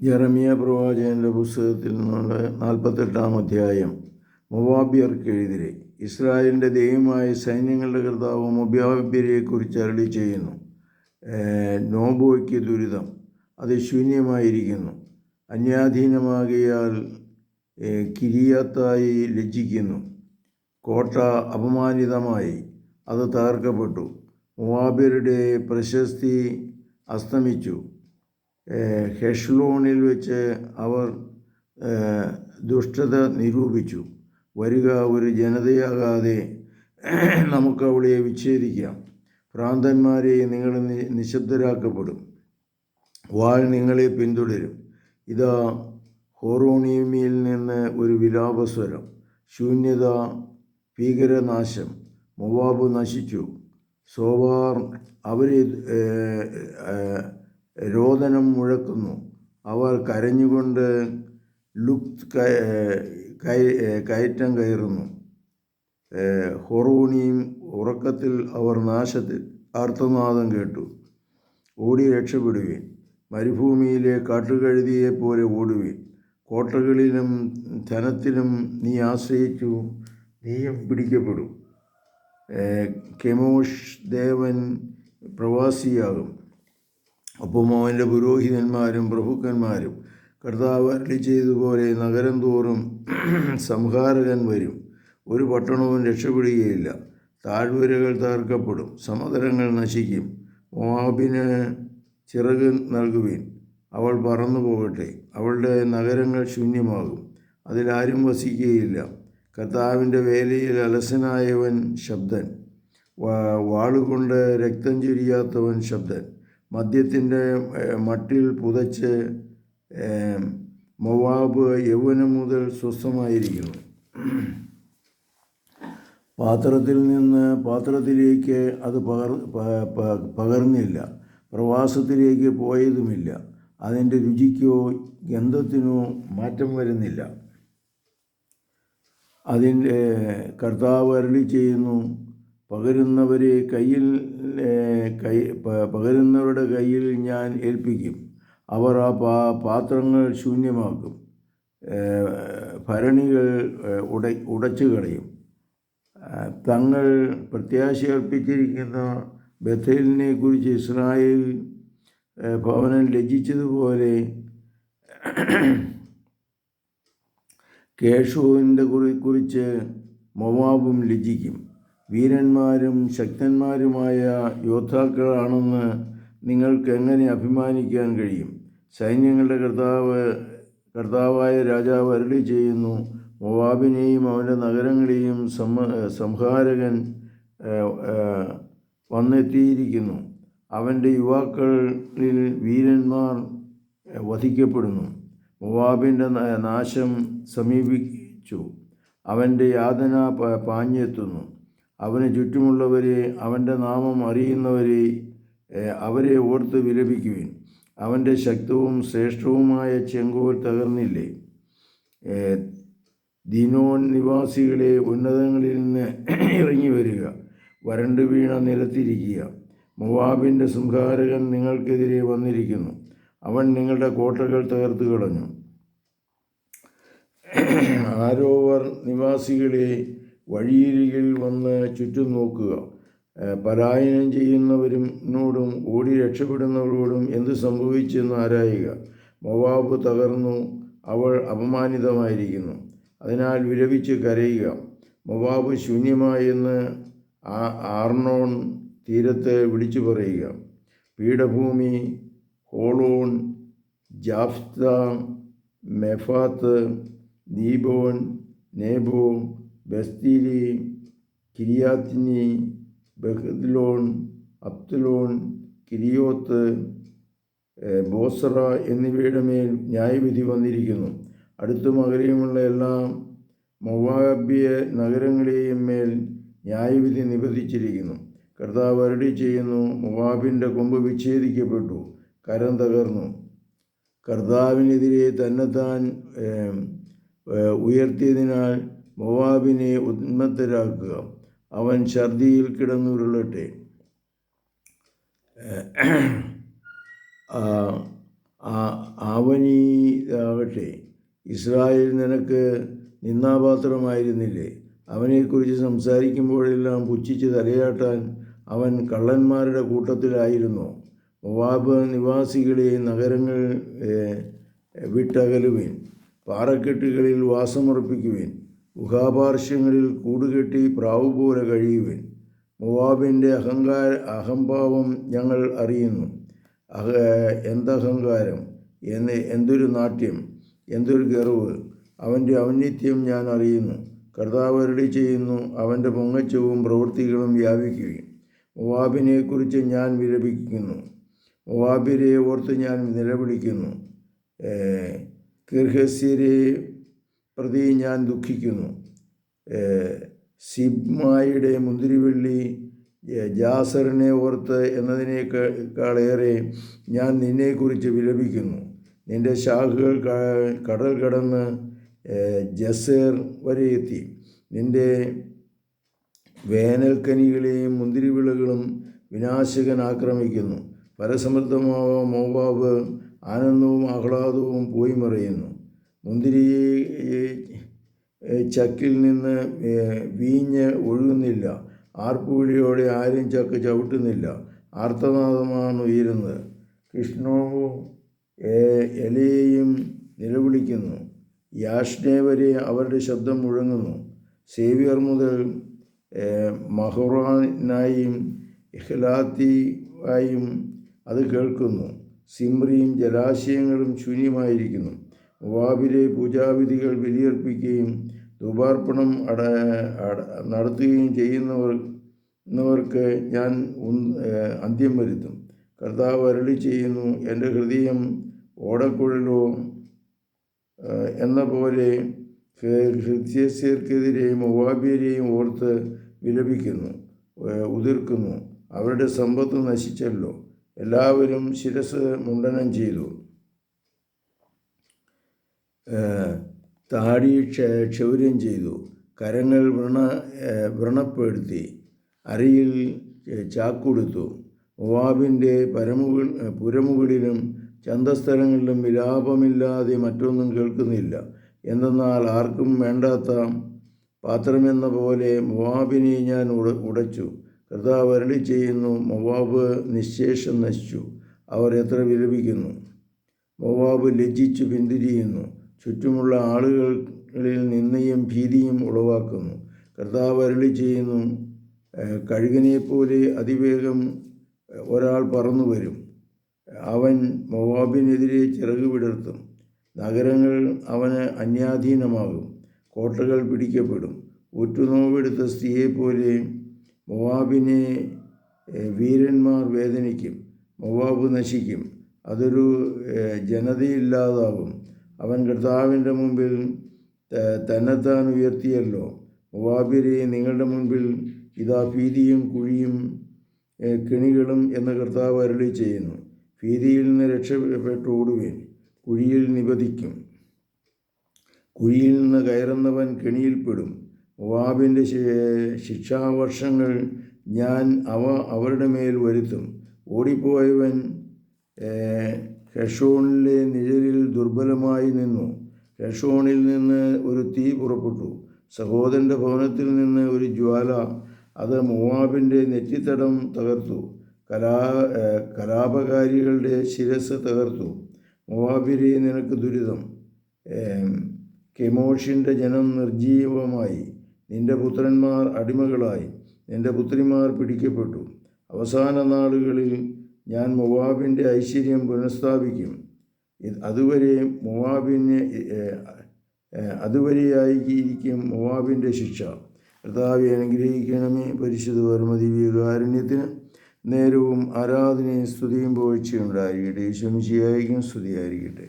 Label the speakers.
Speaker 1: ജെറമിയ പ്രവാചകന്റെ പുസ്തകത്തിൽ നിന്നുള്ള നാൽപ്പത്തെട്ടാം അധ്യായം. മൊവാബിയർക്കെതിരെ ഇസ്രായേലിന്റെ ദൈവമായ സൈന്യങ്ങളുടെ കർത്താവ് മൊബാബിയരെക്കുറിച്ച് അരളി ചെയ്യുന്നു. നോബോയ്ക്ക് ദുരിതം അത് ശൂന്യമായിരിക്കുന്നു. അന്യാധീനമാകിയാൽ കിരിയാത്തായി ലജ്ജിക്കുന്നു. കോട്ട അപമാനിതമായി അത് തകർക്കപ്പെട്ടു. മൊവാബിയരുടെ പ്രശസ്തി അസ്തമിച്ചു. ഹെഷ്ലോണിൽ വെച്ച് അവർ ദുഷ്ടത നിരൂപിച്ചു. വരിക ഒരു ജനതയാകാതെ നമുക്ക് അവളെ വിച്ഛേദിക്കാം. ഭ്രാന്തന്മാരെ നിങ്ങൾ നിശബ്ദരാക്കപ്പെടും. വാൾ നിങ്ങളെ പിന്തുടരും. ഇതാ ഹോറോണിയമിയിൽ നിന്ന് ഒരു വിലാപസ്വരം. ശൂന്യത ഭീകരനാശം. മൊവാബ് നശിച്ചു. സോവാർ അവരെ രോദനം മുഴക്കുന്നു. അവർ കരഞ്ഞുകൊണ്ട് കയ- കയറ്റം കയറുന്നു. ഹൊറൂണിയും ഉറക്കത്തിൽ അവർ നാശത്തിൽ ആർത്തനാദം കേട്ടു. ഓടി രക്ഷപ്പെടുവീൻ. മരുഭൂമിയിലെ കാട്ടുകഴുതിയെ പോലെ ഓടുവീൻ. കോട്ടകളിലും ധനത്തിലും നീ ആശ്രയിച്ചു നീയും പിടിക്കപ്പെടും. കെമോഷ് ദേവൻ പ്രവാസിയാകും. ഒപ്പം അവന്റെ പുരോഹിതന്മാരും പ്രഭുക്കന്മാരും കർത്താവ് അരളി ചെയ്തതുപോലെ നഗരം തോറും സംഹാരകൻ വരും. ഒരു പട്ടണവും രക്ഷപ്പെടുകയില്ല. താഴ്വരകൾ തകർക്കപ്പെടും. സമതലങ്ങൾ നശിക്കും. മോഹാബിന് ചിറക് നൽകുവിൻ. അവൾ പറന്നു പോകട്ടെ. അവളുടെ നഗരങ്ങൾ ശൂന്യമാകും. അതിലാരും വസിക്കുകയില്ല. കർത്താവിന്റെ വേലയിൽ അലസനായവൻ ശബ്ദൻ. വാളുകൊണ്ട് രക്തം ചുരിയാത്തവൻ ശബ്ദൻ. മദ്യത്തിന്റെ മട്ടിൽ പുതച്ച് മൊവാബ് യൗവനം മുതൽ സ്വസ്ഥമായിരിക്കുന്നു. പാത്രത്തിൽ നിന്ന് പാത്രത്തിലേക്ക് അത് പകർ പകർന്നില്ല. പ്രവാസത്തിലേക്ക് പോയതുമില്ല. അതിന്റെ രുചിക്കോ ഗന്ധത്തിനോ മാറ്റം വരുന്നില്ല. അതിന്റെ കർത്താവ് അരളി ചെയ്യുന്നു പകരുന്നവരെ കയ്യിൽ കൈ പകരുന്നവരുടെ കയ്യിൽ ഞാൻ ഏൽപ്പിക്കും. അവർ ആ പാ പാത്രങ്ങൾ ശൂന്യമാക്കും. ഭരണികൾ ഉട ഉടച്ചു കളയും. തങ്ങൾ പ്രത്യാശയർപ്പിച്ചിരിക്കുന്ന ബഥേലിനെ കുറിച്ച് ഇസ്രായേൽ ഭവനം ലജ്ജിച്ചതുപോലെ കേശുവിന്റെ കുറി കുറിച്ച് മൊവാബും ലജ്ജിക്കും. വീരന്മാരും ശക്തന്മാരുമായ യോദ്ധാക്കളാണെന്ന് നിങ്ങൾക്ക് എങ്ങനെ അഭിമാനിക്കാൻ കഴിയും? സൈന്യങ്ങളുടെ കർത്താവ് കർത്താവായ രാജാവ് അരളി ചെയ്യുന്നു. മൊവാബിനെയും അവന്റെ നഗരങ്ങളെയും സംഹാരകൻ വന്നെത്തിയിരിക്കുന്നു. അവന്റെ യുവാക്കളിൽ വീരന്മാർ വധിക്കപ്പെടുന്നു. മൊവാബിന്റെ നാശം സമീപിച്ചു. അവന്റെ യാതന പാഞ്ഞെത്തുന്നു. അവന് ചുറ്റുമുള്ളവരെ അവന്റെ നാമം അറിയുന്നവരെ അവരെ ഓർത്ത് വിലപിക്കുവിൻ. അവന്റെ ശക്തവും ശ്രേഷ്ഠവുമായ ചെങ്കോൽ തകർന്നില്ലേ? ദിനോൻ നിവാസികളെ ഉന്നതങ്ങളിൽ നിന്ന് ഇറങ്ങി വരിക. വരണ്ടു വീണ നിലത്തിരിക്കുക. മുവാബിന്റെ സംഹാരകൻ നിങ്ങൾക്കെതിരെ വന്നിരിക്കുന്നു. അവൻ നിങ്ങളുടെ കോട്ടകൾ തകർത്ത് കളഞ്ഞു. ആരോവർ നിവാസികളെ വഴിയരികിൽ വന്ന് ചുറ്റും നോക്കുക. പലായനം ചെയ്യുന്നവരിനോടും ഓടി രക്ഷപ്പെടുന്നവരോടും എന്ത് സംഭവിച്ചെന്ന് ആരായുക? മൊവാബ് തകർന്നു. അവൾ അപമാനിതമായിരിക്കുന്നു. അതിനാൽ വിലപിച്ച് കരയുക. മൊവാബ് ശൂന്യമായെന്ന് ആർണോൺ തീരത്ത് വിളിച്ചു പറയുക. പീഠഭൂമി ഹോളോൺ ജാഫ്ത മെഫാത്ത് ദീബോൻ നേബോ ബസ്തീലി കിരിയാത്തിനി ബഹദ്ലോൺ അബ്ദുലോൺ കിരിയോത്ത് ബോസറ എന്നിവയുടെ മേൽ ന്യായവിധി വന്നിരിക്കുന്നു. അടുത്ത അകലെയുമുള്ള എല്ലാ മൊവാബിയ നഗരങ്ങളെയും മേൽ ന്യായവിധി നിബന്ധിച്ചിരിക്കുന്നു. കർത്താവ് അരടി ചെയ്യുന്നു മൊവാബിന്റെ കൊമ്പ് വിച്ഛേദിക്കപ്പെട്ടു കരം തകർന്നു. കർത്താവിനെതിരെ തന്നെത്താൻ ഉയർത്തിയതിനാൽ മൊവാബിനെ ഉന്മത്തരാക്കുക. അവൻ ഛർദിയിൽ കിടന്നുരുളട്ടെ. ആ, ആ- ആവനീ ഇസ്രായേൽ നിനക്ക് നിന്നാപാത്രമായിരുന്നില്ലേ അവനെക്കുറിച്ച് സംസാരിക്കുമ്പോഴെല്ലാം പുച്ഛിച്ച് തലയാട്ടാൻ അവൻ കള്ളന്മാരുടെ കൂട്ടത്തിലായിരുന്നു. മൊവാബ് നിവാസികളെ നഗരങ്ങൾ വിട്ടകലുവേൻ പാറക്കെട്ടുകളിൽ വാസമുറപ്പിക്കുവിൻ. ഗുഹാപാർശ്വങ്ങളിൽ കൂടുകെട്ടി പ്രാവ് പോലെ കഴിയുവിൻ. മൊവാബിന്റെ അഹങ്കാര അഹംഭാവം ഞങ്ങൾ അറിയുന്നു. അഹ എന്തഹങ്കാരം? എന്ന് എന്തൊരു നാട്യം? എന്തൊരു ഗർവ്? അവന്റെ ഔന്നിത്യം ഞാൻ അറിയുന്നു. കർത്താവ് അരുളി ചെയ്യുന്നു അവന്റെ പൊങ്ങച്ചവും പ്രവൃത്തികളും വ്യാപിക്കുകയും മുവാബിനെക്കുറിച്ച് ഞാൻ വിലപിക്കുന്നു. മുവാബിരെ ഓർത്ത് ഞാൻ നിലവിളിക്കുന്നു. കിർഹസ്യരെ പ്രതി ഞാൻ ദുഃഖിക്കുന്നു. സിബ്മായുടെ മുന്തിരിവള്ളി ജാസറിനെ ഓർത്ത് എന്നതിനേക്കാളേറെ ഞാൻ നിന്നെക്കുറിച്ച് വിലപിക്കുന്നു. നിന്റെ ശാഖകൾ കടൽ കടന്ന് ജസേർ വരെ എത്തി. നിന്റെ വേനൽക്കനികളെയും മുന്തിരിവിളകളും വിനാശകൻ ആക്രമിക്കുന്നു. പരസമൃദ്ധമാവ മോവാബ് ആനന്ദവും ആഹ്ലാദവും പോയി മറയുന്നു. മുന്തിരി ചക്കിൽ നിന്ന് വീഞ്ഞ് ഒഴുകുന്നില്ല. ആർപ്പുവിളിയോടെ ആരും ചക്ക് ചവിട്ടുന്നില്ല. ആർത്തനാദമാണ് ഉയരുന്നത്. കൃഷ്ണവും എലയെയും നിലവിളിക്കുന്നു. യാഷ്നെ വരെ അവരുടെ ശബ്ദം മുഴങ്ങുന്നു. സേവിയർ മുതൽ മഹ്റാനായും ഇഹ്ലാത്തിയായും അത് കേൾക്കുന്നു. സിമ്രിയും ജലാശയങ്ങളും ശൂന്യമായിരിക്കുന്നു. വാബിലെ പൂജാവിധികൾ ബലിയർപ്പിക്കുകയും ധൂപാർപ്പണം അട നടത്തുകയും ചെയ്യുന്നവർ എന്നവർക്ക് ഞാൻ അന്ത്യം വരുത്തും. കർത്താവ് അരളി ചെയ്യുന്നു എന്റെ ഹൃദയം ഓടക്കുഴലോ എന്ന പോലെ ഹൃദയസ്യർക്കെതിരെയും ഒവാബിയരെയും ഓർത്ത് വിലപിക്കുന്നു ഉതിർക്കുന്നു. അവരുടെ സമ്പത്ത് നശിച്ചല്ലോ. എല്ലാവരും ശിരസ് മുണ്ടനം ചെയ്തു. താടി ക്ഷ- ക്ഷൗര്യം ചെയ്തു. കരങ്ങൾ വ്രണ വ്രണപ്പെടുത്തി. അരയിൽ ചാക്കൊടുത്തു. ഒവാബിന്റെ പരമുകൾ പുരമുകളിലും ചന്തസ്ഥലങ്ങളിലും വിലാപമില്ലാതെ മറ്റൊന്നും കേൾക്കുന്നില്ല. എന്തെന്നാൽ ആർക്കും വേണ്ടാത്ത പാത്രമെന്ന പോലെ മൊവാബിനെ ഞാൻ ഉട ഉടച്ചു. കർത്താവ് അരളി ചെയ്യുന്നു മൊവാബ് നിശേഷം നശിച്ചു. അവർ എത്ര വിലപിക്കുന്നു. മൊവാബ് ലജ്ജിച്ചു പിന്തിരിയുന്നു. ചുറ്റുമുള്ള ആളുകളിൽ നിന്നയും ഭീതിയും ഉളവാക്കുന്നു. കർത്താവ് അരളി ചെയ്യുന്നു കഴുകനെപ്പോലെ അതിവേഗം ഒരാൾ പറന്നു വരും. അവൻ മൊവാബിനെതിരെ ചിറക് വിടർത്തും. നഗരങ്ങൾ അവന് അന്യാധീനമാകും. കോട്ടകൾ പിടിക്കപ്പെടും. ഒറ്റുനോവെടുത്ത സ്ത്രീയെപ്പോലെ മൊവാബിനെ വീരന്മാർ വേദനിക്കും. മൊവാബ് നശിക്കും. അതൊരു ജനതയില്ലാതാവും അവൻ കർത്താവിന്റെ മുമ്പിൽ തന്നെത്താൻ ഉയർത്തിയല്ലോ. മൊവാബിരെ നിങ്ങളുടെ മുൻപിൽ ഇതാ ഭീതിയും കുഴിയും കെണികളും എന്ന് കർത്താവ് അരുളി ചെയ്യുന്നു. ഭീതിയിൽ നിന്ന് രക്ഷപ്പെട്ടു ഓടുവേൻ. കുഴിയിൽ നിപതിക്കും. കുഴിയിൽ നിന്ന് കയറുന്നവൻ കെണിയിൽപ്പെടും മൊവാബിന്റെ ശിക്ഷാവർഷങ്ങൾ ഞാൻ അവ അവരുടെ മേൽ വരുത്തും. ഓടിപ്പോയവൻ ഹെഷോണിലെ നിഴലിൽ ദുർബലമായി നിന്നു. ഹെഷോണിൽ നിന്ന് ഒരു തീ പുറപ്പെട്ടു. സഹോദരന്റെ ഭവനത്തിൽ നിന്ന് ഒരു ജ്വാല. അത് മൂവാബിന്റെ നെറ്റിത്തടം തകർത്തു. കലാ കലാപകാരികളുടെ ശിരസ് തകർത്തു. മൂവാബിരെ നിനക്ക് ദുരിതം. കെമോഷിന്റെ ജനം നിർജീവമായി നിന്റെ പുത്രന്മാർ അടിമകളായി. നിന്റെ പുത്രിമാർ പിടിക്കപ്പെട്ടു. അവസാന നാളുകളിൽ ഞാൻ മൊവാബിന്റെ ഐശ്വര്യം പുനഃസ്ഥാപിക്കും. ഇത് അതുവരെ മൊവാബിന് അതുവരെയായിരിക്കും മൊവാബിന്റെ ശിക്ഷ. കർത്താവെ അനുഗ്രഹിക്കണമേ പരിശുദ്ധ പരമദിവ്യകാരുണ്യത്തിന്. നേരവും ആരാധനയും സ്തുതിയും പോഴ്ചയുണ്ടായിരിക്കട്ടെ. ശംശിയായിരിക്കും സ്തുതിയായിരിക്കട്ടെ.